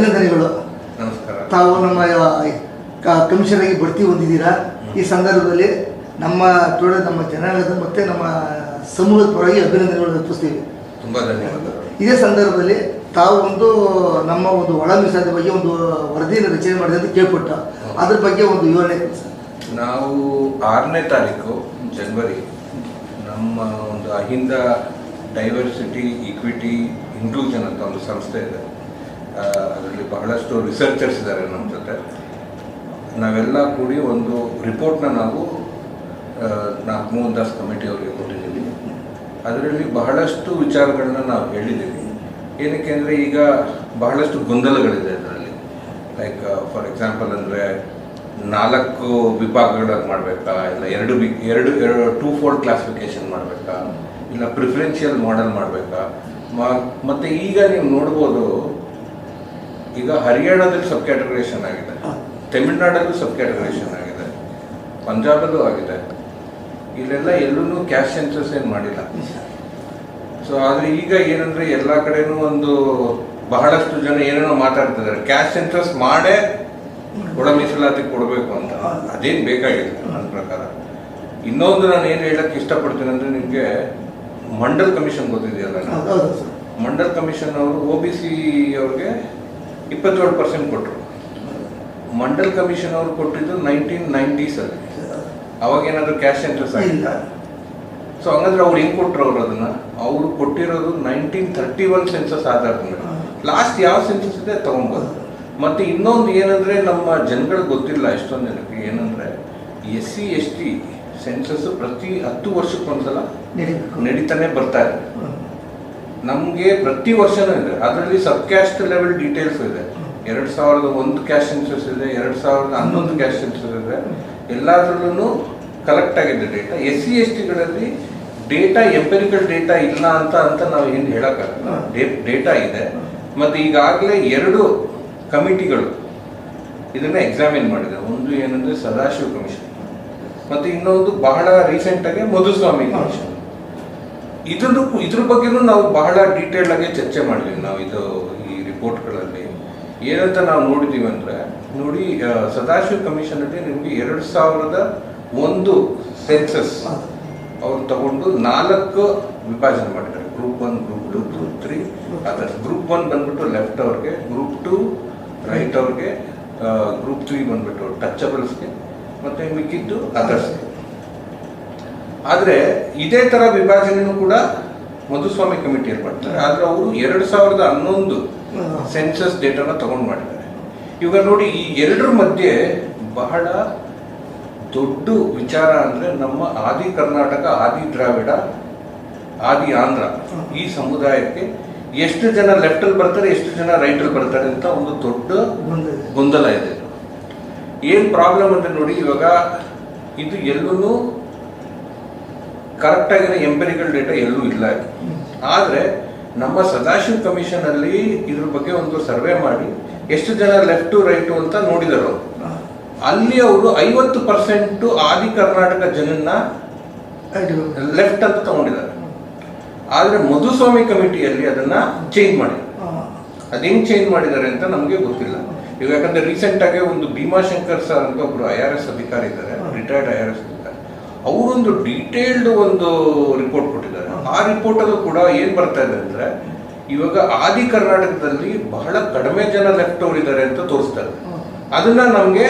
ಅಭಿನಂದನೆಗಳು. ನಮಸ್ಕಾರ. ತಾವು ನಮ್ಮ ಕಮಿಷನ್ ಆಗಿ ಬಡ್ತಿ ಹೊಂದಿದ್ದೀರಾ? ಈ ಸಂದರ್ಭದಲ್ಲಿ ನಮ್ಮ ಟೋಡ ನಮ್ಮ ಜನಾಂಗದ ಮತ್ತೆ ನಮ್ಮ ಸಮೂಹದ ಪರವಾಗಿ ಅಭಿನಂದನೆಗಳು ಅರ್ಪಿಸ್ತೀವಿ ತುಂಬಾ ಧನ್ಯವಾದಗಳು. ಇದೇ ಸಂದರ್ಭದಲ್ಲಿ ತಾವು ಒಂದು ನಮ್ಮ ಒಂದು ಒಳ ಮೀಸಲಾತಿ ಬಗ್ಗೆ ಒಂದು ವರದಿಯನ್ನು ರಚನೆ ಮಾಡಿದೆ ಅಂತ ಕೇಳ್ಪಟ್ಟ. ಅದ್ರ ಬಗ್ಗೆ ಒಂದು ವಿವರಣೆ ನಾವು ಆರನೇ ತಾರೀಕು ಜನವರಿ ನಮ್ಮ ಒಂದು ಅಹಿಂದ ಡೈವರ್ಸಿಟಿ ಈಕ್ವಿಟಿ ಇನ್ಕ್ಲೂಷನ್ ಅಂತ ಒಂದು ಸಂಸ್ಥೆ ಇದೆ. ಅದರಲ್ಲಿ ಬಹಳಷ್ಟು ರಿಸರ್ಚರ್ಸ್ ಇದ್ದಾರೆ ನಮ್ಮ ಜೊತೆ. ನಾವೆಲ್ಲ ಕೂಡಿ ಒಂದು ರಿಪೋರ್ಟ್ನ ನಾವು ನಾಲ್ಕು ಮೋಹನ್ ದಾಸ್ ಕಮಿಟಿಯವರಿಗೆ ಕೊಟ್ಟಿದ್ದೀವಿ. ಅದರಲ್ಲಿ ಬಹಳಷ್ಟು ವಿಚಾರಗಳನ್ನ ನಾವು ಹೇಳಿದ್ದೀವಿ. ಏನಕ್ಕೆ ಅಂದರೆ ಈಗ ಬಹಳಷ್ಟು ಗೊಂದಲಗಳಿದೆ ಅದರಲ್ಲಿ. ಲೈಕ್ ಫಾರ್ ಎಕ್ಸಾಂಪಲ್ ಅಂದರೆ ನಾಲ್ಕು ವಿಭಾಗಗಳಾಗಿ ಮಾಡಬೇಕಾ? ಇಲ್ಲ ಎರಡು ಎರಡು ಎರಡು ಟೂ ಫೋಲ್ಡ್ ಕ್ಲಾಸಿಫಿಕೇಶನ್ ಮಾಡಬೇಕಾ? ಇಲ್ಲ ಪ್ರಿಫರೆನ್ಷಿಯಲ್ ಮಾಡೆಲ್ ಮಾಡಬೇಕಾ? ಮತ್ತು ಈಗ ನೀವು ನೋಡ್ಬೋದು ಈಗ ಹರಿಯಾಣದಲ್ಲಿ ಸಬ್ ಕ್ಯಾಟಗರೈಸೇಷನ್ ಆಗಿದೆ ತಮಿಳ್ನಾಡಲ್ಲೂ ಸಬ್ ಕ್ಯಾಟಗರೈಸೇಷನ್ ಆಗಿದೆ. ಪಂಜಾಬಲ್ಲೂ ಆಗಿದೆ. ಇಲ್ಲೆಲ್ಲ ಎಲ್ಲೂ ಕ್ಯಾಶ್ ಸೆನ್ಸಸ್ ಏನು ಮಾಡಿಲ್ಲ. ಸೊ ಆದರೆ ಈಗ ಏನಂದ್ರೆ ಎಲ್ಲ ಕಡೆನೂ ಒಂದು ಬಹಳಷ್ಟು ಜನ ಏನೇನೋ ಮಾತಾಡ್ತಿದ್ದಾರೆ. ಕ್ಯಾಶ್ ಸೆನ್ಸಸ್ ಮಾಡೇ ಒಳ ಮೀಸಲಾತಿ ಕೊಡಬೇಕು ಅಂತ. ಅದೇನು ಬೇಕಾಗಿಲ್ಲ ನನ್ನ ಪ್ರಕಾರ. ಇನ್ನೊಂದು ನಾನು ಏನು ಹೇಳಕ್ಕೆ ಇಷ್ಟಪಡ್ತೀನಿ ಅಂದರೆ ನಿಮಗೆ ಮಂಡಲ್ ಕಮಿಷನ್ ಗೊತ್ತಿದೆಯಲ್ಲ? ಮಂಡಲ್ ಕಮಿಷನ್ ಅವರು ಒ ಬಿ ಸಿ ಅವ್ರಿಗೆ ಇಪ್ಪತ್ತೇಳು ಪರ್ಸೆಂಟ್ ಕೊಟ್ಟರು ಮಂಡಲ್ ಕಮಿಷನ್ ಅವರು ಕೊಟ್ಟಿದ್ದು ನೈನ್ಟೀನ್ ನೈಂಟೀಸ್ ಅಲ್ಲಿ ಅವಾಗ ಏನಾದ್ರು ಕ್ಯಾಶ್ ಇಲ್ಲ. ಆಗಿಲ್ಲ ಸೊ ಹಂಗಂದ್ರೆ ಅವ್ರು ಹೆಂಗೆ ಕೊಟ್ಟರು ಅವ್ರು ಅದನ್ನ? ಅವರು ಕೊಟ್ಟಿರೋದು ನೈನ್ಟೀನ್ ತರ್ಟಿ ಒನ್ ಸೆನ್ಸಸ್ ಆಧಾರದ ಮೇಲೆ ಲಾಸ್ಟ್ ಯಾವ ಸೆನ್ಸಸ್ ಇದೆ ತೊಗೊಬೋದು ಮತ್ತು ಇನ್ನೊಂದು ಏನಂದರೆ ನಮ್ಮ ಜನಗಳಿಗೆ ಗೊತ್ತಿಲ್ಲ ಎಷ್ಟೊಂದು ಜನಕ್ಕೆ ಏನಂದರೆ S C S T census ಪ್ರತಿ ಹತ್ತು ವರ್ಷಕ್ಕೊಂದ್ಸಲ ನಡೀತಾನೆ ಬರ್ತಾ ಇದೆ. ನಮಗೆ ಪ್ರತಿ ವರ್ಷನೂ ಇದೆ. ಅದರಲ್ಲಿ ಸಬ್ ಕ್ಯಾಸ್ಟ್ ಲೆವೆಲ್ ಡೀಟೇಲ್ಸ್ ಇದೆ. ಎರಡು ಸಾವಿರದ ಒಂದು ಕ್ಯಾಶ್ ಸೆನ್ಸಸ್ ಇದೆ, ಎರಡು ಸಾವಿರದ ಹನ್ನೊಂದು ಕ್ಯಾಶ್ ಸೆನ್ಸಸ್ ಇದೆ. ಎಲ್ಲದರಲ್ಲೂ ಕಲೆಕ್ಟ್ ಆಗಿದೆ ಡೇಟಾ ಎಸ್ ಸಿ ಎಸ್ ಟಿಗಳಲ್ಲಿ ಡೇಟಾ ಎಂಪೆರಿಕಲ್ ಡೇಟಾ ಇಲ್ಲ ಅಂತ ಅಂತ ನಾವು ಏನು ಹೇಳಕ್ಕಾಗಲ್ಲ. ಡೇಟಾ ಇದೆ. ಮತ್ತು ಈಗಾಗಲೇ ಎರಡು ಕಮಿಟಿಗಳು ಇದನ್ನ ಎಕ್ಸಾಮಿನ್ ಮಾಡಿದೆ. ಒಂದು ಏನಂದ್ರೆ ಸದಾಶಿವ ಕಮಿಷನ್ ಮತ್ತು ಇನ್ನೊಂದು ಬಹಳ ರೀಸೆಂಟಾಗಿ ಮಧುಸ್ವಾಮಿ ಕಮಿಷನ್ ಇದನ್ನು ಇದ್ರ ಬಗ್ಗೆನೂ ನಾವು ಬಹಳ ಡೀಟೇಲ್ ಆಗಿ ಚರ್ಚೆ ಮಾಡಿದ್ವಿ. ನಾವು ಇದು ಈ ರಿಪೋರ್ಟ್ಗಳಲ್ಲಿ ಏನಂತ ನಾವು ನೋಡಿದೀವಿ ಅಂದ್ರೆ, ನೋಡಿ ಸದಾಶಿವ ಕಮಿಷನ್ ಅಲ್ಲಿ ನಿಮಗೆ ಎರಡು ಸಾವಿರದ ಒಂದು ಸೆನ್ಸಸ್. ಅವ್ರು ತಗೊಂಡು ನಾಲ್ಕು ವಿಭಾಜನೆ ಮಾಡಿದ್ದಾರೆ. Group one group two group three other group one ಬಂದ್ಬಿಟ್ಟು ಲೆಫ್ಟ್ ಅವ್ರಿಗೆ ಗ್ರೂಪ್ ಟು ರೈಟ್ ಅವ್ರಿಗೆ ಗ್ರೂಪ್ ತ್ರೀ ಬಂದ್ಬಿಟ್ಟು ಟಚಬಲ್ಸ್ಗೆ ಮತ್ತೆ ಮಿಕ್ಕಿದ್ದು ಅದರ್ಸ್ಗೆ ಆದ್ರೆ ಇದೇ ಥರ ವಿಭಜನೆಯೂ ಕೂಡ ಮಧುಸ್ವಾಮಿ ಕಮಿಟಿಯಲ್ಲಿ ಮಾಡ್ತಾರೆ ಆದರೆ ಅವರು ಎರಡು ಸಾವಿರದ ಹನ್ನೊಂದು. ಸೆನ್ಸಸ್ ಡೇಟಾನ ತಗೊಂಡು ಮಾಡಿದ್ದಾರೆ ಇವಾಗ ನೋಡಿ ಈ ಎರಡರ ಮಧ್ಯೆ ಬಹಳ ದೊಡ್ಡ ವಿಚಾರ ಅಂದರೆ ನಮ್ಮ ಆದಿ ಕರ್ನಾಟಕ ಆದಿ ದ್ರಾವಿಡ ಆದಿ ಆಂಧ್ರ ಈ ಸಮುದಾಯಕ್ಕೆ ಎಷ್ಟು ಜನ ಲೆಫ್ಟಲ್ಲಿ ಬರ್ತಾರೆ ಎಷ್ಟು ಜನ ರೈಟಲ್ಲಿ ಬರ್ತಾರೆ ಅಂತ ಒಂದು ದೊಡ್ಡ ಗೊಂದಲ. ಗೊಂದಲ ಇದೆ ಏನು ಪ್ರಾಬ್ಲಮ್ ಅಂದರೆ ನೋಡಿ ಇವಾಗ ಇದು ಎಲ್ಲೂ ಕರೆಕ್ಟ್ ಆಗಿರೋ ಎಂಪೆರಿಕಲ್ ಡೇಟಾ ಎಲ್ಲೂ ಇಲ್ಲ. ಆದ್ರೆ ನಮ್ಮ ಸದಾಶಿವ ಕಮಿಷನ್ ಅಲ್ಲಿ ಇದ್ರ ಬಗ್ಗೆ ಒಂದು ಸರ್ವೆ ಮಾಡಿ, ಎಷ್ಟು ಜನ ಲೆಫ್ಟ್ ರೈಟ್ ಅಂತ ನೋಡಿದರು. ಅಲ್ಲಿ ಅವರು ಐವತ್ತು ಪರ್ಸೆಂಟ್ ಆದಿ ಕರ್ನಾಟಕ ಜನನ್ನ ಲೆಫ್ಟ್ ಅಂತ ತಗೊಂಡಿದ್ದಾರೆ. ಆದ್ರೆ ಮಧುಸ್ವಾಮಿ ಕಮಿಟಿಯಲ್ಲಿ ಅದನ್ನ ಚೇಂಜ್ ಮಾಡಿ ಅದೇನು ಚೇಂಜ್ ಮಾಡಿದ್ದಾರೆ ಅಂತ ನಮಗೆ ಗೊತ್ತಿಲ್ಲ. ಈಗ ಯಾಕಂದ್ರೆ ರೀಸೆಂಟ್ ಆಗಿ ಒಂದು ಭೀಮಾಶಂಕರ್ ಸರ್ ಅಂತ ಒಬ್ರು ಐ ಆರ್ ಎಸ್ ಅಧಿಕಾರಿ ಇದ್ದಾರೆ ರಿಟೈರ್ಡ್ ಐ ಆರ್ ಎಸ್ ಅವರೊಂದು ಡೀಟೇಲ್ಡ್ ಒಂದು ರಿಪೋರ್ಟ್ ಕೊಟ್ಟಿದ್ದಾರೆ. ಆ ರಿಪೋರ್ಟಲ್ಲೂ ಕೂಡ ಏನು ಬರ್ತಾ ಇದೆ ಅಂದ್ರೆ, ಇವಾಗ ಆದಿ ಕರ್ನಾಟಕದಲ್ಲಿ ಬಹಳ ಕಡಿಮೆ ಜನ ಲೆಫ್ಟ್ ಇದ್ದಾರೆ ಅಂತ ತೋರಿಸ್ತಾರೆ ಅದನ್ನ ನಮಗೆ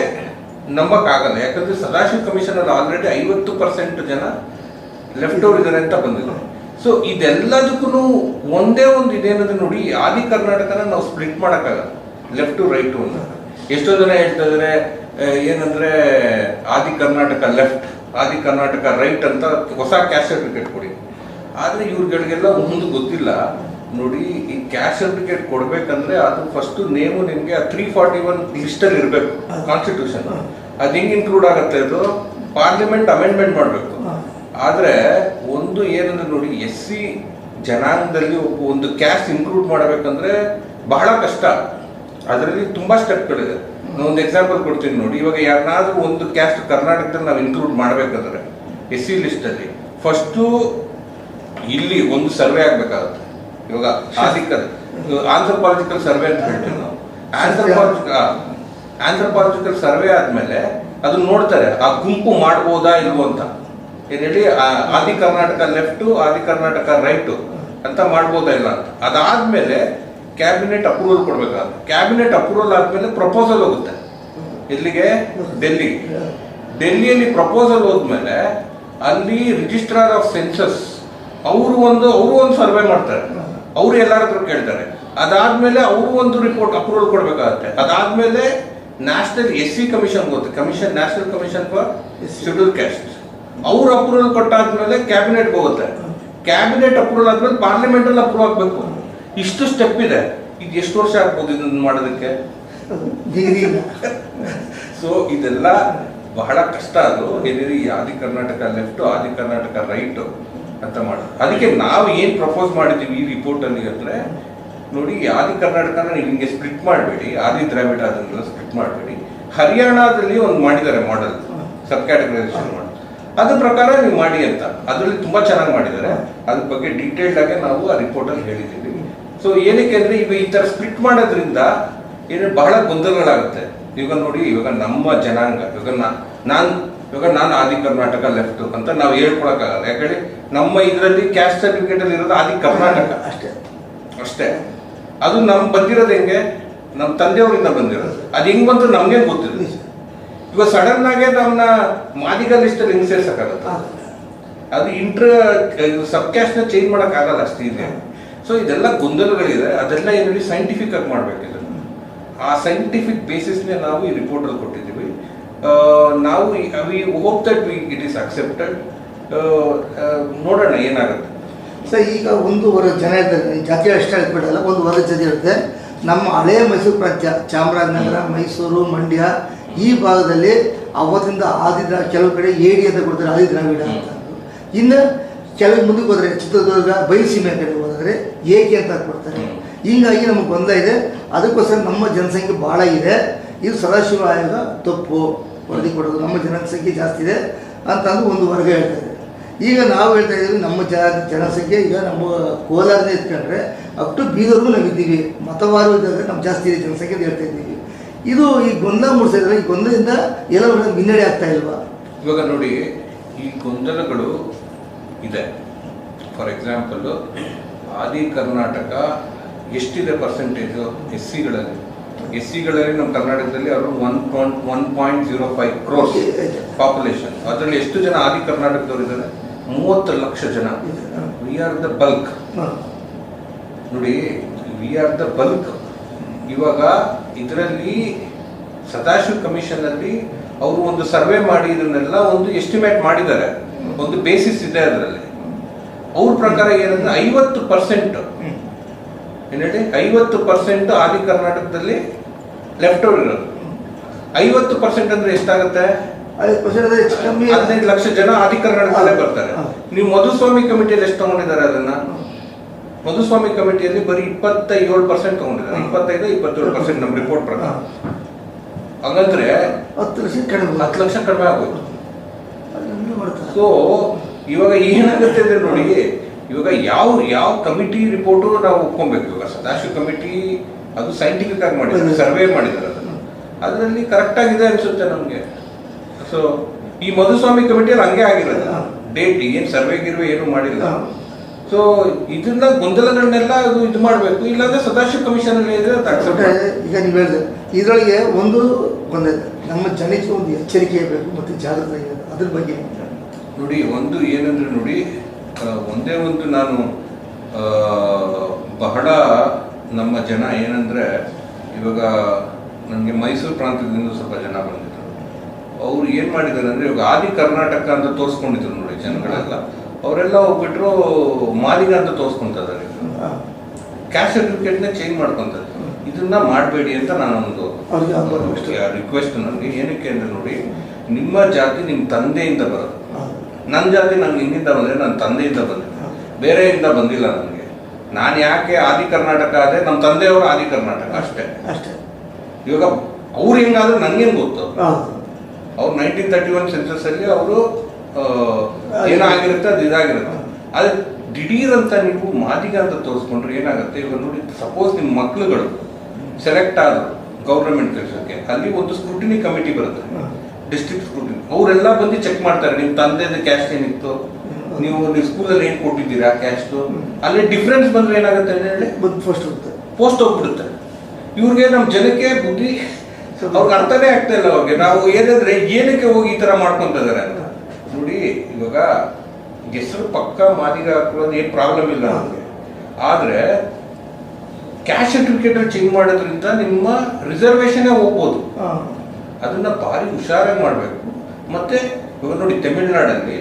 ನಂಬಕ್ ಆಗಲ್ಲ ಯಾಕಂದ್ರೆ ಸದಾಶಿವ ಕಮಿಷನ್ ಅಲ್ಲಿ ಆಲ್ರೆಡಿ ಐವತ್ತು ಪರ್ಸೆಂಟ್ ಜನ ಲೆಫ್ಟ್ ಇದ್ದಾರೆ ಅಂತ ಬಂದಿದೆ. ಸೊ ಇದೆಲ್ಲದಕ್ಕೂ ಒಂದೇ ಒಂದು ಇದೇನಂದ್ರೆ ನೋಡಿ ಆದಿ ಕರ್ನಾಟಕನ ನಾವು ಸ್ಪ್ಲಿಟ್ ಮಾಡೋಕ್ಕಾಗಲ್ಲ. ಲೆಫ್ಟ್ ಟು ರೈಟ್ ಅಂತ ಎಷ್ಟೋ ಜನ ಹೇಳ್ತಾ ಇದ್ದಾರೆ ಏನಂದ್ರೆ, ಆದಿ ಕರ್ನಾಟಕ ಲೆಫ್ಟ್ ಆದಿ ಕರ್ನಾಟಕ ರೈಟ್ ಅಂತ ಹೊಸ ಕ್ಯಾಶ್ ಸರ್ಟಿಫಿಕೇಟ್ ಕೊಡಿ. ಆದರೆ ಇವ್ರುಗಳಿಗೆಲ್ಲ ಒಂದು ಗೊತ್ತಿಲ್ಲ. ನೋಡಿ ಈ ಕ್ಯಾಶ್ ಸರ್ಟಿಫಿಕೇಟ್ ಕೊಡ್ಬೇಕಂದ್ರೆ ಅದು ಫಸ್ಟ್ ನೇಮು ನಿಮ್ಗೆ ತ್ರೀ ಫಾರ್ಟಿ ಒನ್ ಲಿಸ್ಟಲ್ಲಿ ಇರಬೇಕು ಕಾನ್ಸ್ಟಿಟ್ಯೂಷನ್ ಅದು ಹೆಂಗೆ ಇನ್ಕ್ಲೂಡ್ ಆಗುತ್ತೆ ಅದು? ಪಾರ್ಲಿಮೆಂಟ್ ಅಮೆಂಡ್ಮೆಂಟ್ ಮಾಡಬೇಕು. ಆದರೆ ಒಂದು ಏನಂದ್ರೆ ನೋಡಿ ಎಸ್ ಸಿ ಜನಾಂಗದಲ್ಲಿ ಒಂದು ಕ್ಯಾಶ್ ಇನ್ಕ್ಲೂಡ್ ಮಾಡಬೇಕಂದ್ರೆ ಬಹಳ ಕಷ್ಟ. ಅದರಲ್ಲಿ ತುಂಬ ಸ್ಟೆಪ್ಗಳಿದೆ ಒಂದು ಎಕ್ಸಾಂಪಲ್ ಕೊಡ್ತೀನಿ ನೋಡಿ. ಇವಾಗ ಯಾರನ್ನಾದ್ರೂ ಒಂದು ಕ್ಯಾಸ್ಟ್ ಕರ್ನಾಟಕದಲ್ಲಿ ನಾವು ಇನ್ಕ್ಲೂಡ್ ಮಾಡಬೇಕಾದ್ರೆ ಎಸ್ ಸಿ ಲಿಸ್ಟಲ್ಲಿ ಫಸ್ಟು ಇಲ್ಲಿ ಒಂದು ಸರ್ವೆ ಆಗಬೇಕಾಗುತ್ತೆ. ಇವಾಗ ಆರ್ಥಿಕಲ್ ಆಂಥ್ರೋಪಾಲಜಿಕಲ್ ಸರ್ವೆ ಅಂತ ಹೇಳ್ತೀವಿ ನಾವು. ಆಂಥ್ರಪಾಲಜಿಕಲ್ ಆಂಥ್ರಪಾಲಜಿಕಲ್ ಸರ್ವೆ ಆದಮೇಲೆ ಅದನ್ನ ನೋಡ್ತಾರೆ. ಆ ಗುಂಪು ಮಾಡ್ಬೋದಾ ಇಲ್ವೋ ಅಂತ. ಏನು ಹೇಳಿ ಆದಿ ಕರ್ನಾಟಕ ಲೆಫ್ಟು ಆದಿ ಕರ್ನಾಟಕ ರೈಟು ಅಂತ ಮಾಡ್ಬೋದಾ ಇಲ್ಲ ಅಂತ. ಅದಾದ್ಮೇಲೆ ಕ್ಯಾಬಿನೆಟ್ ಅಪ್ರೂವಲ್ ಕೊಡ್ಬೇಕಾಗುತ್ತೆ. ಕ್ಯಾಬಿನೆಟ್ ಅಪ್ರೂವಲ್ ಆದ್ಮೇಲೆ ಪ್ರಪೋಸಲ್ ಹೋಗುತ್ತೆ. ಎಲ್ಲಿಗೆ ಡೆಲ್ಲಿ ಡೆಲ್ಲಿಯಲ್ಲಿ ಪ್ರಪೋಸಲ್ ಹೋದ್ಮೇಲೆ ಅಲ್ಲಿ ರಿಜಿಸ್ಟ್ರಾರ್ ಆಫ್ ಸೆನ್ಸಸ್ ಅವರು ಒಂದು ಅವರು ಒಂದು ಸರ್ವೆ ಮಾಡ್ತಾರೆ. ಅವರು ಎಲ್ಲರ ಹತ್ರ ಕೇಳ್ತಾರೆ. ಅದಾದ್ಮೇಲೆ ಅವರು ಒಂದು ರಿಪೋರ್ಟ್ ಅಪ್ರೂವಲ್ ಕೊಡ್ಬೇಕಾಗತ್ತೆ. ಅದಾದ್ಮೇಲೆ ನ್ಯಾಷನಲ್ ಎಸ್ ಸಿ ಕಮಿಷನ್ ಹೋಗುತ್ತೆ commission national commission for schedule caste ಅವ್ರು ಅಪ್ರೂವಲ್ ಕೊಟ್ಟಾದ್ಮೇಲೆ ಕ್ಯಾಬಿನೆಟ್ ಹೋಗುತ್ತೆ. ಕ್ಯಾಬಿನೆಟ್ ಅಪ್ರೂವಲ್ ಆದ್ಮೇಲೆ ಪಾರ್ಲಿಮೆಂಟ್ ಅಲ್ಲಿ ಅಪ್ರೂವ್ ಆಗ್ಬೇಕು. ಇಷ್ಟು ಸ್ಟೆಪ್ ಇದೆ. ಇದು ಎಷ್ಟು ವರ್ಷ ಆಗ್ಬೋದು ಇದನ್ನ ಮಾಡೋದಕ್ಕೆ? ಡಿಗ್ರಿ ಸೊ ಇದೆಲ್ಲ ಬಹಳ ಕಷ್ಟ ಅದು. ಏನಿದೆ ಆದಿ ಕರ್ನಾಟಕ ಲೆಫ್ಟ್ ಆದಿ ಕರ್ನಾಟಕ ರೈಟ್ ಅಂತ ಮಾಡೋದು ಅದಕ್ಕೆ ನಾವು ಏನು ಪ್ರಪೋಸ್ ಮಾಡಿದೀವಿ ಈ ರಿಪೋರ್ಟ್ ಅಲ್ಲಿ ಅಂದ್ರೆ ನೋಡಿ ಆದಿ ಕರ್ನಾಟಕನ ನೀವು ಹಿಂಗೆ ಸ್ಪ್ಲಿಟ್ ಮಾಡಬೇಡಿ. ಆದಿ ದ್ರಾವಿಡ ಅದನ್ನೆಲ್ಲ ಸ್ಪ್ಲಿಟ್ ಮಾಡಬೇಡಿ. ಹರಿಯಾಣದಲ್ಲಿ ಒಂದು ಮಾಡಿದ್ದಾರೆ ಮಾಡೆಲ್ ಸಬ್ ಕ್ಯಾಟಗರೈಸೇಷನ್ ಮಾಡಿ ಅದ್ರ ಪ್ರಕಾರ ನೀವು ಮಾಡಿ ಅಂತ. ಅದರಲ್ಲಿ ತುಂಬಾ ಚೆನ್ನಾಗಿ ಮಾಡಿದ್ದಾರೆ. ಅದ್ರ ಬಗ್ಗೆ ಡೀಟೇಲ್ಡ್ ಆಗಿ ನಾವು ಆ ರಿಪೋರ್ಟ್ ಅಲ್ಲಿ ಹೇಳಿದ್ದೀವಿ. ಸೊ ಏನಕ್ಕೆ ಅಂದ್ರೆ ಇವಾಗ ಈ ತರ ಸ್ಪ್ಲಿಟ್ ಮಾಡೋದ್ರಿಂದ ಏನು ಬಹಳ ಗೊಂದಲಗಳಾಗುತ್ತೆ. ಇವಾಗ ನೋಡಿ ಇವಾಗ ನಮ್ಮ ಜನಾಂಗ ಇವಾಗ ನಾನು ಇವಾಗ ನಾನು ಆದಿ ಕರ್ನಾಟಕ ಲೆಫ್ಟ್ ಅಂತ ನಾವು ಹೇಳ್ಕೊಳಕ್ಕಾಗಲ್ಲ. ಯಾಕಂದ್ರೆ ನಮ್ಮ ಇದರಲ್ಲಿ ಕ್ಯಾಸ್ಟ್ ಸರ್ಟಿಫಿಕೇಟ್ ಅಲ್ಲಿ ಇರೋದು ಆದಿ ಕರ್ನಾಟಕ. ಅಷ್ಟೇ. ಅಷ್ಟೇ. ಅದು ನಮ್ ಬಂದಿರೋದು ಹೆಂಗೆ? ನಮ್ಮ ತಂದೆಯವರಿಂದ ಬಂದಿರೋದು. ಅದು ಹೆಂಗ್ ಬಂತು ನಮ್ಗೆ ಗೊತ್ತಿಲ್ಲ ಇವಾಗ ಸಡನ್ ಆಗಿ ನಮ್ಮನ್ನ ಮಾದಿಗ ಲಿಸ್ಟ್ ಹೆಂಗ್ ಸೇರ್ಸಕ್ಕಾಗತ್ತ. ಅದು ಇಂಟ್ರ ಸಬ್ ಕ್ಯಾಸ್ಟ್ನ ಚೇಂಜ್ ಮಾಡಕ್ ಆಗಲ್ಲ ಅಷ್ಟು ಇದೆ. ಸೊ ಇದೆಲ್ಲ ಗೊಂದಲಗಳಿದೆ. ಅದೆಲ್ಲ ಏನೇಳಿ ಸೈಂಟಿಫಿಕ್ ಆಗಿ ಮಾಡಬೇಕು ಇದನ್ನು. ಆ ಸೈಂಟಿಫಿಕ್ ಬೇಸಿಸ್ನೇ ನಾವು ಈ ರಿಪೋರ್ಟ್ ಅಲ್ಲಿ ಕೊಟ್ಟಿದ್ದೀವಿ. ನಾವು we hope that we it is accepted ನೋಡೋಣ ಏನಾಗುತ್ತೆ. ಸರ್ ಈಗ ಒಂದು ವರ ಜನ ಇದ್ದಾರೆ. ಜಾತಿ ಅಷ್ಟೇ ಒಂದು ವರ ಜನ ಇರುತ್ತೆ. ನಮ್ಮ ಹಳೆ ಮೈಸೂರು ಪ್ರಾಂತ್ಯ, ಚಾಮರಾಜನಗರ, ಮೈಸೂರು, ಮಂಡ್ಯ, ಈ ಭಾಗದಲ್ಲಿ ಅವತ್ತಿಂದ ಆದಿದ್ರ ಕೆಲವು ಕಡೆ ಏಡಿ ಅಂತ ಕೊಡ್ತಾರೆ ಆದಿ ದ್ರಾವಿಡ ಅಂತ. ಇನ್ನು ಕೆಲವು ಮುಂದಕ್ಕೆ ಹೋದರೆ ಚಿತ್ರದುರ್ಗ ಬಯಲುಸೀಮೆ ಕಡೆ ಹೋದರೆ ಏಕೆ ಅಂತ ಕೊಡ್ತಾರೆ. ಹೀಗಾಗಿ ನಮಗೆ ಬಂದ ಇದೆ. ಅದಕ್ಕೋಸ್ಕರ ನಮ್ಮ ಜನಸಂಖ್ಯೆ ಭಾಳ ಇದೆ. ಇದು ಸದಾಶಿವ ಆಯೋಗ ತಪ್ಪು ವರದಿ ಕೊಡೋದು. ನಮ್ಮ ಜನಸಂಖ್ಯೆ ಜಾಸ್ತಿ ಇದೆ ಅಂತಂದು ಒಂದು ವರ್ಗ ಹೇಳ್ತಾರೆ ಈಗ ನಾವು ಹೇಳ್ತಾ ಇದ್ದೀವಿ ನಮ್ಮ ಜನ ಜನಸಂಖ್ಯೆ ಈಗ ನಮ್ಮ ಕೋಲಾರನೇ ಇಟ್ಕೊಂಡ್ರೆ ಅಪ್ ಟು ಬೀದರ್ಗೂ ನಾವು ಇದ್ದೀವಿ. ಮತವಾರು ಇದ್ದಾಗ ನಮ್ಮ ಜಾಸ್ತಿ ಇದೆ ಜನಸಂಖ್ಯೆ ಅಂತ ಹೇಳ್ತಾ ಇದ್ದೀವಿ. ಇದು ಈ ಗೊಂದಲ ಮೂಡಿಸಿದ್ರೆ ಈ ಗೊಂದಲದಿಂದ ಎಲ್ಲ ಹಿನ್ನಡೆ ಆಗ್ತಾ ಇಲ್ವಾ? ಇವಾಗ ನೋಡಿ ಈ ಗೊಂದಲಗಳು ಇದೆ. ಫಾರ್ ಎಕ್ಸಾಂಪಲ್ಲು ಆದಿ ಕರ್ನಾಟಕ ಎಷ್ಟಿದೆ ಪರ್ಸೆಂಟೇಜು ಎಸ್ ಸಿಗಳಲ್ಲಿ ಎಸ್ ಸಿಗಳಲ್ಲಿ ನಮ್ಮ ಕರ್ನಾಟಕದಲ್ಲಿ ಅವರು one point one point zero five crores population ಅದರಲ್ಲಿ ಎಷ್ಟು ಜನ ಆದಿ ಕರ್ನಾಟಕದವರು ಇದ್ದಾರೆ? ಮೂವತ್ತು ಲಕ್ಷ ಜನ. ವಿ ಆರ್ ದ ಬಲ್ಕ್ ನೋಡಿ ವಿ ಆರ್ ದ ಬಲ್ಕ್ ಇವಾಗ ಇದರಲ್ಲಿ ಸದಾಶಿವ ಕಮಿಷನ್ ಅಲ್ಲಿ ಅವರು ಒಂದು ಸರ್ವೆ ಮಾಡಿ, ಇದನ್ನೆಲ್ಲ ಒಂದು ಎಸ್ಟಿಮೇಟ್ ಮಾಡಿದ್ದಾರೆ. ಒಂದು ಬೇಸಿಸ್ ಇದೆ ಅದರಲ್ಲಿ. ಅವ್ರ ಪ್ರಕಾರ ಏನಂದ್ರೆ ಐವತ್ತು ಪರ್ಸೆಂಟ್ ಏನೇಳಿ ಐವತ್ತು ಪರ್ಸೆಂಟ್ ಆದಿ ಕರ್ನಾಟಕದಲ್ಲಿ ಲೆಫ್ಟ್ ಓವರ್ ಇರೋದು ಐವತ್ತು ಪರ್ಸೆಂಟ್ ಅಂದ್ರೆ ಎಷ್ಟಾಗುತ್ತೆ ಹದಿನೈದು ಲಕ್ಷ ಜನ ಆದಿ ಕರ್ನಾಟಕದಲ್ಲೇ ಬರ್ತಾರೆ. ನೀವು ಮಧುಸ್ವಾಮಿ ಕಮಿಟಿಯಲ್ಲಿ ಎಷ್ಟು ತಗೊಂಡಿದ್ದಾರೆ ಅದನ್ನ? ಮಧುಸ್ವಾಮಿ ಕಮಿಟಿಯಲ್ಲಿ ಬರೀ ಇಪ್ಪತ್ತೇಳು ಪರ್ಸೆಂಟ್ ತಗೊಂಡಿದ್ದಾರೆ. ಇಪ್ಪತ್ತೈದು ಇಪ್ಪತ್ತೇಳು ಪರ್ಸೆಂಟ್ ನಮ್ಮ ರಿಪೋರ್ಟ್ ಪ್ರಕಾರ. ಹಂಗಂದ್ರೆ ಹತ್ತು ಲಕ್ಷ ಕಡಿಮೆ ಹತ್ತು ಲಕ್ಷ ಕಡಿಮೆ ಆಗೋಯ್ತು. ಸೊ ಇವಾಗ ಏನಾಗುತ್ತೆ ಅಂದ್ರೆ ನೋಡಿ ಇವಾಗ ಯಾವ ಯಾವ ಕಮಿಟಿ ರಿಪೋರ್ಟು ನಾವು ಒಪ್ಕೊಬೇಕು? ಇವಾಗ ಸದಾಶಿವ ಕಮಿಟಿ ಅದು ಸೈಂಟಿಫಿಕ್ ಆಗಿ ಮಾಡಿದ್ರು. ಸರ್ವೆ ಮಾಡಿದ್ದಾರೆ ಅದನ್ನು. ಅದರಲ್ಲಿ ಕರೆಕ್ಟ್ ಆಗಿದೆ ಅನ್ಸುತ್ತೆ ನಮಗೆ. ಸೊ ಈ ಮಧುಸ್ವಾಮಿ ಕಮಿಟಿಯಲ್ಲಿ ಹಂಗೆ ಆಗಿರೋದು. ಡೇಟ್ ಏನ್ ಸರ್ವೆ ಗಿರ್ವೆ ಏನು ಮಾಡಿಲ್ಲ. ಸೊ ಇದನ್ನ ಗೊಂದಲಗಳನ್ನೆಲ್ಲ ಅದು ಇದು ಮಾಡಬೇಕು. ಇಲ್ಲಾಂದ್ರೆ ಸದಾಶಿವ ಕಮಿಷನ್ ಅಲ್ಲಿ ಇದ್ರೆ ಈಗ ನೀವು ಇದರೊಳಗೆ ಒಂದು ಒಂದೇ ನಮ್ಮ ಜನಕ್ಕೆ ಒಂದು ಎಚ್ಚರಿಕೆ ಇರಬೇಕು ಮತ್ತು ಜಾಗೃತಿ ಇರಬೇಕು. ಅದ್ರ ಬಗ್ಗೆ ನೋಡಿ ಒಂದು ಏನಂದ್ರೆ ನೋಡಿ ಒಂದೇ ಒಂದು ನಾನು ಬಹಳ ನಮ್ಮ ಜನ ಏನಂದ್ರೆ ಇವಾಗ ನನಗೆ ಮೈಸೂರು ಪ್ರಾಂತ್ಯದಿಂದ ಸ್ವಲ್ಪ ಜನ ಬಂದಿದ್ರು. ಅವ್ರು ಏನು ಮಾಡಿದ್ದಾರೆ ಅಂದ್ರೆ ಇವಾಗ ಆದಿ ಕರ್ನಾಟಕ ಅಂತ ತೋರಿಸ್ಕೊಂಡಿದ್ರು ನೋಡಿ ಜನಗಳೆಲ್ಲ. ಅವರೆಲ್ಲ ಹೋಗ್ಬಿಟ್ರು ಮಾಲಿಗ ಅಂತ ತೋರಿಸ್ಕೊಂತ ಇದ್ದಾರೆ ಕ್ಯಾಶ್ ಸರ್ಟಿಫಿಕೇಟ್ನ ಚೇಂಜ್ ಮಾಡ್ಕೊಂತಾರೆ ಇದನ್ನ ಮಾಡಬೇಡಿ ಅಂತ ನಾನೊಂದು. ರಿಕ್ವೆಸ್ಟ್ ನನಗೆ ಏನಕ್ಕೆ ಅಂದ್ರೆ ನೋಡಿ ನಿಮ್ಮ ಜಾತಿ ನಿಮ್ಮ ತಂದೆಯಿಂದ ಬರೋದು. ನನ್ನ ಜಾತಿ ನಂಗೆ ಹಿಂದಿಂದ ಬಂದ್ರೆ ನನ್ನ ತಂದೆಯಿಂದ ಬಂದಿದೆ ಬೇರೆಯಿಂದ ಬಂದಿಲ್ಲ ನನಗೆ ನಾನು ಯಾಕೆ ಆದಿ ಕರ್ನಾಟಕ ಆದರೆ ನಮ್ಮ ತಂದೆಯವರು ಆದಿ ಕರ್ನಾಟಕ ಅಷ್ಟೇ. ಅಷ್ಟೇ. ಇವಾಗ ಅವ್ರು ಹೆಂಗಾದ್ರೆ ನನ್ಗೇನು ಗೊತ್ತು? ಅವ್ರು ನೈನ್ಟೀನ್ ತರ್ಟಿ ಒನ್ ಸೆನ್ಸಸ್ ಅಲ್ಲಿ ಅವರು ಏನಾಗಿರುತ್ತೆ ಅದು ಇದಾಗಿರುತ್ತೆ. ಆದ್ರೆ ದಿಢೀರ್ ಅಂತ ನೀವು ಮಾದಿಗ ಅಂತ ತೋರಿಸ್ಕೊಂಡ್ರೆ ಏನಾಗುತ್ತೆ? ಇವಾಗ ನೋಡಿ ಸಪೋಸ್ ನಿಮ್ಮ ಮಕ್ಳುಗಳು ಸೆಲೆಕ್ಟ್ ಆದ್ರು ಗೌರ್ಮೆಂಟ್ ಕೆಲಸಕ್ಕೆ ಅಲ್ಲಿ ಒಂದು ಸ್ಕ್ರೂಟಿನಿ ಕಮಿಟಿ ಬರುತ್ತೆ. ಡಿಸ್ಟ್ರಿಕ್ಟ್ ಸ್ಕ್ರೂಟಿನಿ ಅವರೆಲ್ಲ ಬಂದು ಚೆಕ್ ಮಾಡ್ತಾರೆ ನಿಮ್ಮ ತಂದೆದ ಕ್ಯಾಸ್ಟ್ ಏನಿತ್ತು? ನೀವು ನೀವು ಸ್ಕೂಲಲ್ಲಿ ಏನು ಕೊಟ್ಟಿದ್ದೀರಾ ಕ್ಯಾಸ್ಟ್. ಅಲ್ಲಿ ಡಿಫ್ರೆನ್ಸ್ ಬಂದ್ರೆ ಏನಾಗುತ್ತೆ ಅಂತ ಹೇಳಿ? ಫಸ್ಟ್ ಹೋಗುತ್ತೆ ಪೋಸ್ಟ್ ಹೋಗ್ಬಿಡುತ್ತೆ. ಇವ್ರಿಗೆ ನಮ್ಮ ಜನಕ್ಕೆ ಬುದ್ಧಿ ಅವ್ರಿಗೆ ಅರ್ಥನೇ ಆಗ್ತಾ ಇಲ್ಲ ಅವ್ರಿಗೆ. ನಾವು ಏನಂದ್ರೆ ಏನಕ್ಕೆ ಹೋಗಿ ಈ ಥರ ಮಾಡ್ಕೊತ ಇದಾರೆ ಅಂತ. ನೋಡಿ ಇವಾಗ ಹೆಸರು ಪಕ್ಕ ಮಾದಿಗ ಹಾಕೊಳ್ಳೋದು ಏನು ಪ್ರಾಬ್ಲಮ್ ಇಲ್ಲ ನಮಗೆ. ಆದರೆ ಕ್ಯಾಶ್ ಸರ್ಟಿಫಿಕೇಟ್ ಚೇಂಜ್ ಮಾಡೋದ್ರಿಂದ ನಿಮ್ಮ ರಿಸರ್ವೇಷನೇ ಹೋಗ್ಬೋದು. ಅದನ್ನು ಭಾರಿ ಹುಷಾರಾಗಿ ಮಾಡಬೇಕು. ಮತ್ತೆ ಇವಾಗ ನೋಡಿ ತಮಿಳ್ನಾಡಲ್ಲಿ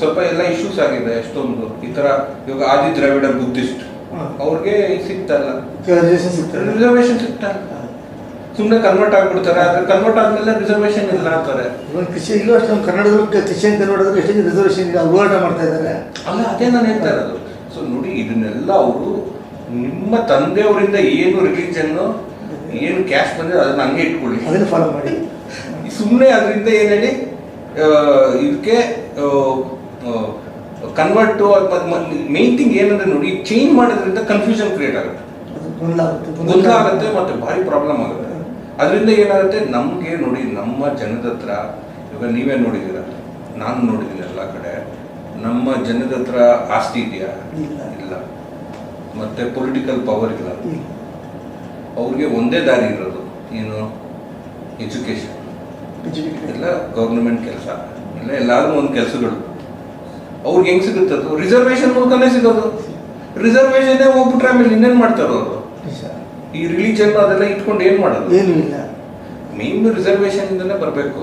ಸ್ವಲ್ಪ ಎಲ್ಲ ಇಶ್ಯೂಸ್ ಆಗಿದೆ ಎಷ್ಟೊಂದು. ಈ ಥರ ಇವಾಗ ಆದಿ ದ್ರಾವಿಡ ಬುದ್ಧಿಸ್ಟ್. ಅವ್ರಿಗೆ ಸಿಗ್ತಲ್ಲ. ರಿಸರ್ವೇಷನ್ ಸಿಗ್ತಲ್ಲ ಸುಮ್ಮನೆ ಕನ್ವರ್ಟ್ ಆಗ್ಬಿಡ್ತಾರೆ. ಆದ್ರೆ ಕನ್ವರ್ಟ್ ಆದ್ಮೇಲೆ ರಿಸರ್ವೇಶನ್ ಇಲ್ಲ ಅಂತಾರೆ. ಕೃಷಿ ಇಲ್ಲೂ ಅಷ್ಟು ಕನ್ನಡದಲ್ಲೂ ಕ್ರಿಶ್ಚಿಯನ್ ಕನ್ನಡದಲ್ಲಿ ಎಷ್ಟು ರಿಸರ್ವೇಷನ್ ಇಲ್ಲ ಹೋರಾಟ ಮಾಡ್ತಾ ಇದ್ದಾರೆ. ಅಲ್ಲ ಅದೇ ನಾನು ಹೇಳ್ತಾ ಇರೋದು. ಸೊ ನೋಡಿ ಇದನ್ನೆಲ್ಲ ಅವರು ನಿಮ್ಮ ತಂದೆಯವರಿಂದ ಏನು ರಿಲಿಜನ್ ಏನು ಕ್ಯಾಶ್ ಬಂದಿದೆ ಅದನ್ನ ಹಂಗೆ ಇಟ್ಕೊಳ್ಳಿ. ಅದನ್ನು ಫಾಲೋ ಮಾಡಿ. ಸುಮ್ಮನೆ ಅದರಿಂದ ಏನು ಹೇಳಿ ಇದಕ್ಕೆ ಕನ್ವರ್ಟ್ ಮೇನ್ ಥಿಂಗ್ ಏನಂದ್ರೆ ನೋಡಿ ಚೇಂಜ್ ಮಾಡೋದ್ರಿಂದ ಕನ್ಫ್ಯೂಷನ್ ಕ್ರಿಯೇಟ್ ಆಗುತ್ತೆ. ಗೊಂದಲ ಆಗುತ್ತೆ. ಮತ್ತೆ ಭಾರಿ ಪ್ರಾಬ್ಲಮ್ ಆಗುತ್ತೆ. ಅದರಿಂದ ಏನಾಗುತ್ತೆ? ನಮಗೆ ನೋಡಿ ನಮ್ಮ ಜನದ ಹತ್ರ ಇವಾಗ ನೀವೇ ನೋಡಿದ್ದೀರ ನಾನು ನೋಡಿದ್ದೀನಿ ಎಲ್ಲ ಕಡೆ ನಮ್ಮ ಜನದ ಹತ್ರ ಆಸ್ತಿ ಇದೆಯಾ? ಇಲ್ಲ. ಮತ್ತೆ ಪೊಲಿಟಿಕಲ್ ಪವರ್ ಇಲ್ಲ. ಅವ್ರಿಗೆ ಒಂದೇ ದಾರಿ ಇರೋದು ಏನು? ಎಜುಕೇಶನ್ ಇಲ್ಲ ಎಲ್ಲ ಗೌರ್ಮೆಂಟ್ ಕೆಲಸ. ಇಲ್ಲ ಎಲ್ಲಾದ್ರೂ ಒಂದು ಕೆಲಸಗಳು. ಅವ್ರಿಗೆ ಹೆಂಗ್ ಸಿಗುತ್ತೆ ರಿಸರ್ವೇಶನ್ ಮೂಲಕನೇ ಸಿಗೋದು. ರಿಸರ್ವೇಶನ್ ಹೋಗ್ಬಿಟ್ರೆ ಆಮೇಲೆ ಇನ್ನೇನ್ ಮಾಡ್ತಾರೋ ಅವರು. ಈ ರಿಲಿಜನ್ ಅದೆಲ್ಲ ಇಟ್ಕೊಂಡು ಏನು ಮಾಡೋದು? ಏನೂ ಇಲ್ಲ. ಮೇನ್ ರಿಸರ್ವೇಶನ್ ಇಂದನೇ ಬರಬೇಕು.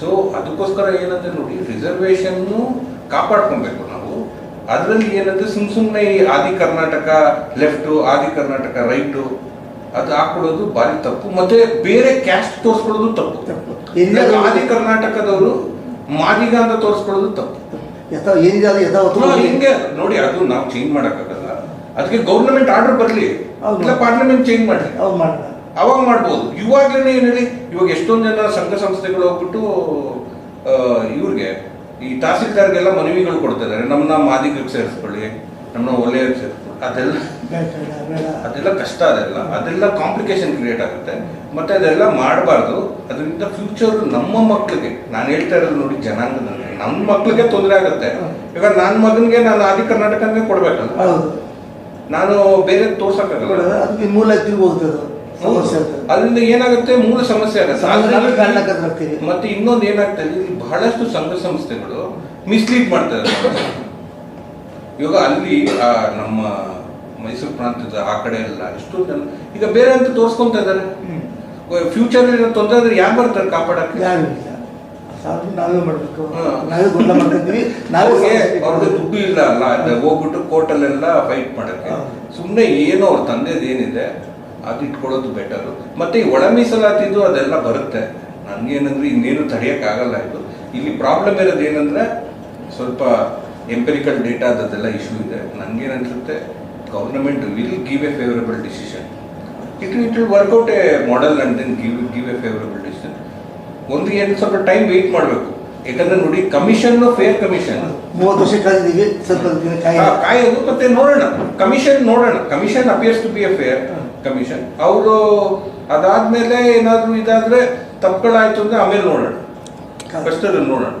ಸೊ ಅದಕ್ಕೋಸ್ಕರ ಏನಂದ್ರೆ ನೋಡಿ ರಿಸರ್ವೇಶನ್ ಕಾಪಾಡ್ಕೊಬೇಕು ನಾವು. ಅದರಲ್ಲಿ ಏನಂದ್ರೆ ಸುಮ್ ಸುಮ್ಮನೆ ಈ ಆದಿ ಕರ್ನಾಟಕ ಲೆಫ್ಟ್ ಆದಿ ಕರ್ನಾಟಕ ರೈಟು ಅದು ಹಾಕೊಳ್ಳೋದು ಭಾರಿ ತಪ್ಪು. ಮತ್ತೆ ಬೇರೆ ಕ್ಯಾಸ್ಟ್ ತೋರಿಸ್ಕೊಳ್ಳೋದು ತಪ್ಪು. ತಪ್ಪು. ಆದಿ ಕರ್ನಾಟಕದವರು ಮಾದಿಗ ಅಂತ ತೋರಿಸ್ಕೊಳ್ಳೋದು ತಪ್ಪು. ಯಥಾ ಏನಿದೆ ಅದು ಯಥಾವತ್ತು ಹಿಂಗೆ ನೋಡಿ ಅದು ನಾವು ಚೇಂಜ್ ಮಾಡಕ್ಕಾಗಲ್ಲ. ಅದಕ್ಕೆ ಗೌರ್ಮೆಂಟ್ ಆರ್ಡರ್ ಬರಲಿ. ಇಲ್ಲ ಪಾರ್ಲಿಮೆಂಟ್ ಚೇಂಜ್ ಮಾಡಿ ಅವ್ರು ಮಾಡೋಣ ಅವಾಗ ಮಾಡ್ಬೋದು. ಇವಾಗ್ಲೇ ಏನ್ ಹೇಳಿ ಇವಾಗ ಎಷ್ಟೊಂದು ಜನ ಸಂಘ ಸಂಸ್ಥೆಗಳು ಹೋಗ್ಬಿಟ್ಟು ಇವ್ರಿಗೆ ಈ ತಹಸೀಲ್ದಾರ್ಗೆಲ್ಲ ಮನವಿಗಳು ಕೊಡ್ತಾ ಇದಾರೆ ನಮ್ಮನ್ನ ಮಾದಿಗಕ್ಕೆ ಸೇರಿಸ್ಕೊಳ್ಳಿ ನಮ್ಮನ್ನ ಒಲೆಯ ಸೇರಿಸ್ಕೊಳ್ಳಿ. ಅದೆಲ್ಲ ಅದೆಲ್ಲ ಕಷ್ಟ ಅದೆಲ್ಲ. ಅದೆಲ್ಲ ಕಾಂಪ್ಲಿಕೇಶನ್ ಕ್ರಿಯೇಟ್ ಆಗುತ್ತೆ. ಮತ್ತೆ ಅದೆಲ್ಲ ಮಾಡಬಾರ್ದು. ಅದರಿಂದ ಫ್ಯೂಚರ್ ನಮ್ಮ ಮಕ್ಕಳಿಗೆ ನಾನು ಹೇಳ್ತಾ ಇರೋದು ನೋಡಿ ಜನಾಂಗದಲ್ಲಿ ನಮ್ಮ ಮಕ್ಕಳಿಗೆ ತೊಂದರೆ ಆಗುತ್ತೆ. ಇವಾಗ ನನ್ನ ಮಗನಿಗೆ ನಾನು ಆದಿ ಕರ್ನಾಟಕನೇ ಕೊಡ್ಬೇಕಲ್ಲ? ನಾನು ಬೇರೆ ತೋರ್ಸಕ್ಕಾಗಲ್ಲ. ಅದಕ್ಕೆ ಮೂಲ ತಿರುಗಿ ಹೋಗ್ತದೆ ಸಮಸ್ಯೆ ಅದರಿಂದ ಏನಾಗುತ್ತೆ? ಮೂಲ ಸಮಸ್ಯೆ ಆಗುತ್ತೆ. ಮತ್ತೆ ಇನ್ನೊಂದು ಏನಾಗ್ತದೆ ಇಲ್ಲಿ ಬಹಳಷ್ಟು ಸಂಘ ಸಂಸ್ಥೆಗಳು ಮಿಸ್ಲೀಡ್ ಮಾಡ್ತಾರೆ ಇವಾಗ ಅಲ್ಲಿ ನಮ್ಮ ಮೈಸೂರು ಪ್ರಾಂತ್ಯದ ಆ ಕಡೆ ಎಲ್ಲ ಎಷ್ಟು ಜನ ಈಗ ಬೇರೆ ಅಂತ ತೋರಿಸ್ಕೊಂತ ಇದ್ದಾರೆ. ಫ್ಯೂಚರ್ ತೊಂದರೆ ಆದ್ರೆ ಯಾರು ಬರ್ತಾರೆ ಕಾಪಾಡಕ್ಕೆ? ನಾವೇ ಮಾಡಬೇಕು. ಹಾ. ನಾವೇ ಗೊಂದಲ ಮಾಡ್ಕೊಂತೀವಿ ನಾವೇ ಅವ್ರಿಗೆ ಸಮಸ್ಯೆ ದುಡ್ಡು ಇಲ್ಲ ಅಲ್ಲ ಹೋಗ್ಬಿಟ್ಟು ಕೋರ್ಟಲ್ಲೆಲ್ಲ ಫೈಟ್ ಮಾಡಕ್ಕೆ. ಸುಮ್ನೆ ಸುಮ್ಮನೆ ಏನೋ ಅವ್ರ ತಂದೆದು ಏನಿದೆ ಅದು ಇಟ್ಕೊಳ್ಳೋದು ಬೆಟರ್ ಮತ್ತೆ ಈ ಒಳ ಮೀಸಲಾತಿದ್ದು ಅದೆಲ್ಲ ಬರುತ್ತೆ. ನನ್ಗೇನಂದ್ರೆ ಇನ್ನೇನು ತಡೆಯಕ್ಕಾಗಲ್ಲ ಇದು. ಇಲ್ಲಿ ಪ್ರಾಬ್ಲಮ್ ಇರೋದು ಏನಂದ್ರೆ ಸ್ವಲ್ಪ ಎಂಪೆರಿಕಲ್ ಡೇಟಾ ಅದೆಲ್ಲ ಇಶ್ಯೂ ಇದೆ. ನನ್ಗೇನನ್ಸುತ್ತೆ government will give a favourable decision it it will work out a model and then give give a favourable decision ಒಂದು ಏನು ಸ್ವಲ್ಪ ಟೈಮ್ ವೇಟ್ ಮಾಡಬೇಕು. ಯಾಕಂದ್ರೆ ನೋಡಿ ಕಮಿಷನ್ ಫೇರ್ ಕಮಿಷನ್ ಮೂವತ್ತು ವರ್ಷ ಕಾದಿದ್ದೀವಿ ಸ್ವಲ್ಪ ದಿನ ಕಾಯಿ ಕಾಯೋದು ಮತ್ತೆ ನೋಡೋಣ. ಕಮಿಷನ್ ನೋಡೋಣ. Commission appears to be a fair commission ಅವರು ಅದಾದ್ಮೇಲೆ ಏನಾದ್ರು ಇದಾದ್ರೆ ತಪ್ಪುಗಳಾಯ್ತು ಅಂದ್ರೆ ಆಮೇಲೆ ನೋಡೋಣ. ಫಸ್ಟ್ ಅದನ್ನ ನೋಡೋಣ.